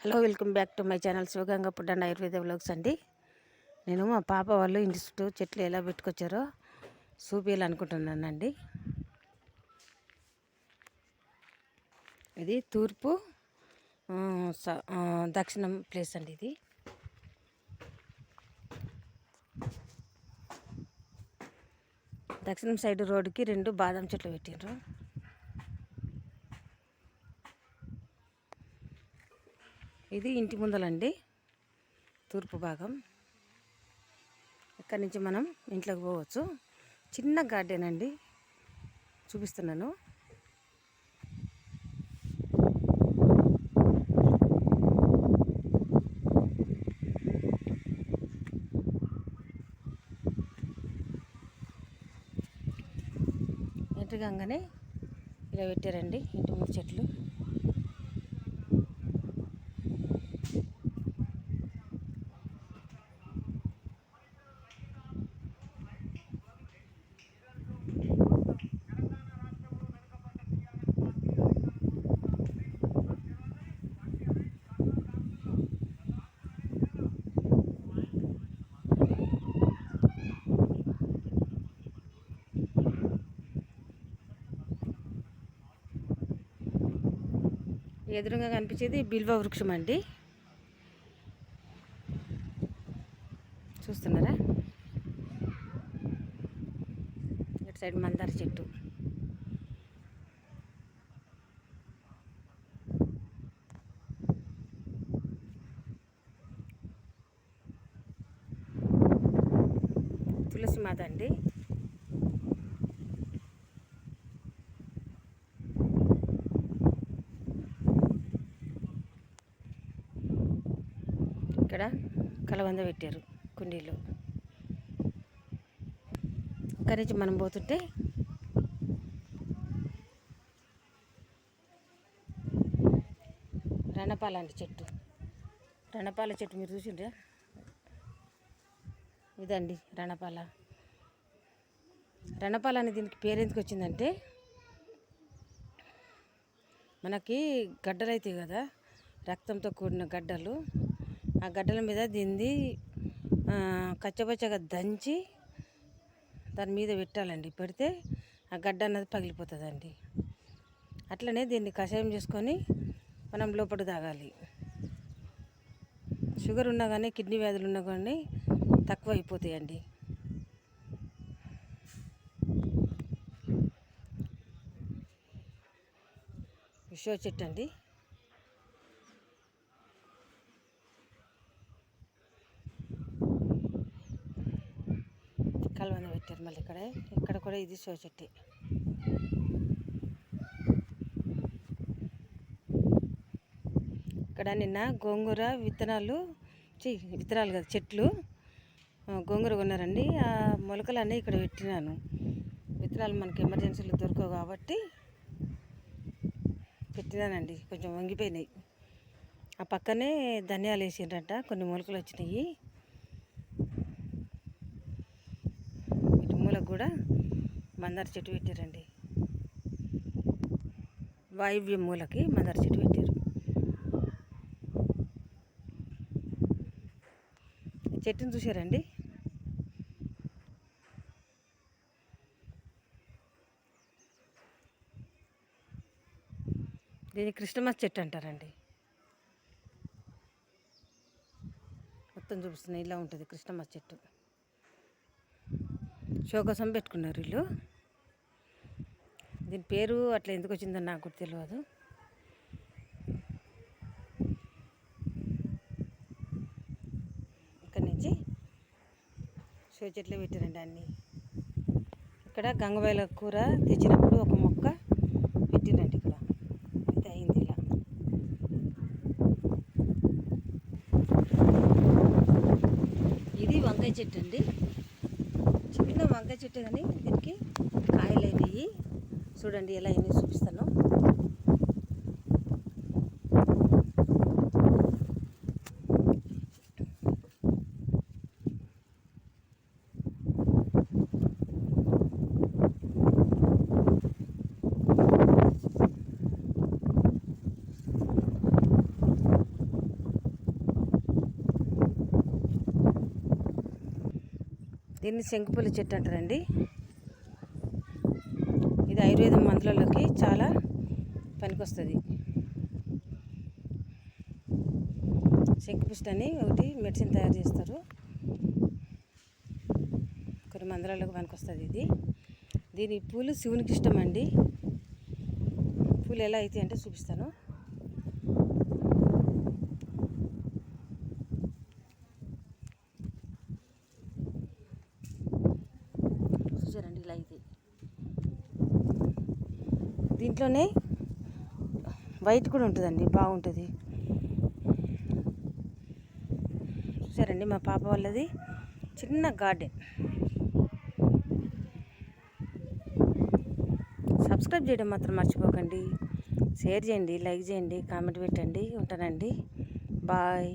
Hello welcome back to my channel Sivaganga food and Ayurveda blogs అండి. నేను మా పాప వాళ్ళు ఇంటి చుట్టూ చెట్లు ఎలా పెట్టుకొచ్చారో చూపించాలనుకుంటున్నానండి ఇది తూర్పు స- దక్షిణం ప్లేస్ అండి ఇది. దక్షిణం సైడ్ రోడ్డుకి రెండు బాదం చెట్లు పెట్టిండ్రు. ఇది ఇంటి ముందలండి. తూర్పు భాగం. ఇక్కడి నుంచి మనం ఇంట్లోకి పోవచ్చు. చిన్న గార్డెన్ అండి. చూపిస్తున్నాను. ఎంట్రీ కాగానే ఇలా పెట్టారండి ఇంటి ముందు చెట్లు. ఎదురుగా కనిపించేది బిల్వ వృక్షం అండి. చూస్తున్నారా? ఇటు సైడ్ మందార చెట్టు. తులసి మాత అండి. ఇక్కడ కలవంద పెట్టారు కుండీలో. ఇక్కడి నుంచి మనం పోతుంటే రణపాల అండి చెట్టు. రణపాల చెట్టు మీరు చూసిండ్రా? ఇదండి రణపాల. రణపాల అనే దీనికి పేరెందుకు వచ్చిందంటే మనకి గడ్డలు అవుతాయి కదా రక్తంతో కూడిన గడ్డలు. ఆ గడ్డల మీద దీన్ని కచ్చపచ్చగా దంచి దాని మీద పెట్టాలండి. పెడితే ఆ గడ్డ అన్నది పగిలిపోతుందండి. అట్లనే దీన్ని కషాయం చేసుకొని మనం లోపల తాగాలి. షుగర్ ఉన్నా కానీ కిడ్నీ వ్యాధులు ఉన్నా కానీ తక్కువ అయిపోతాయండి. విషో చెట్టు అండి. కలవంద పెట్టారు మళ్ళీ ఇక్కడ. ఇక్కడ కూడా ఇది షో చెట్టి. ఇక్కడ నిన్న గోంగూర విత్తనాలు చి విత్తనాలు కదా చెట్లు గోంగూర కొన్నారండి. ఆ మొలకలన్నీ ఇక్కడ పెట్టినాను. విత్తనాలు మనకి ఎమర్జెన్సీలో దొరకవు కాబట్టి పెట్టినానండి. కొంచెం వంగిపోయినాయి. ఆ పక్కనే ధనియాలు వేసిండ్రట. కొన్ని మొలకలు వచ్చినాయి ఇటు మూలకు కూడా మందార చెట్టు పెట్టారండి. వాయువ్య మూలకి మందార చెట్టు పెట్టారు. ఈ చెట్టుని చూసారండి దీన్ని క్రిస్టమస్ చెట్టు అంటారండి. మొత్తం చూపిస్తున్నాయి ఇలా ఉంటుంది క్రిస్టమస్ చెట్టు. షో కోసం పెట్టుకున్నారు వీళ్ళు. దీని పేరు అట్లా ఎందుకు వచ్చిందో నాకు కూడా తెలియదు ఇక్కడ నుంచి షో చెట్లు పెట్టారండి అన్నీ. ఇక్కడ గంగవేల కూర తెచ్చినప్పుడు ఒక మొక్క పెట్టినండి ఇక్కడ. అయితే అయింది ఇలా. ఇది వంకాయ చెట్టు అండి. చిన్న వంకాయ చెట్టు కానీ దీనికి కాయలు అయినాయి చూడండి ఎలా అయినాయి చూపిస్తాను. దీన్ని శంకుపల్లి చెట్టు అంటారండి. ఇది ఆయుర్వేదం మందులలోకి చాలా పనికొస్తుంది. శంకుపుష్టి అని ఒకటి మెడిసిన్ తయారు చేస్తారు. కొన్ని మందులలోకి పనికొస్తుంది ఇది. దీని పూలు శివునికి ఇష్టం అండి. పూలు ఎలా అయితే అంటే చూపిస్తాను చూసారండి ఇలా అయితే దీంట్లోనే వైట్ కూడా ఉంటుందండి బాగుంటుంది. చూసారండి మా పాప వాళ్ళది చిన్న గార్డెన్. సబ్స్క్రైబ్ చేయడం మాత్రం మర్చిపోకండి. షేర్ చేయండి లైక్ చేయండి కామెంట్ పెట్టండి ఉంటానండి. బాయ్.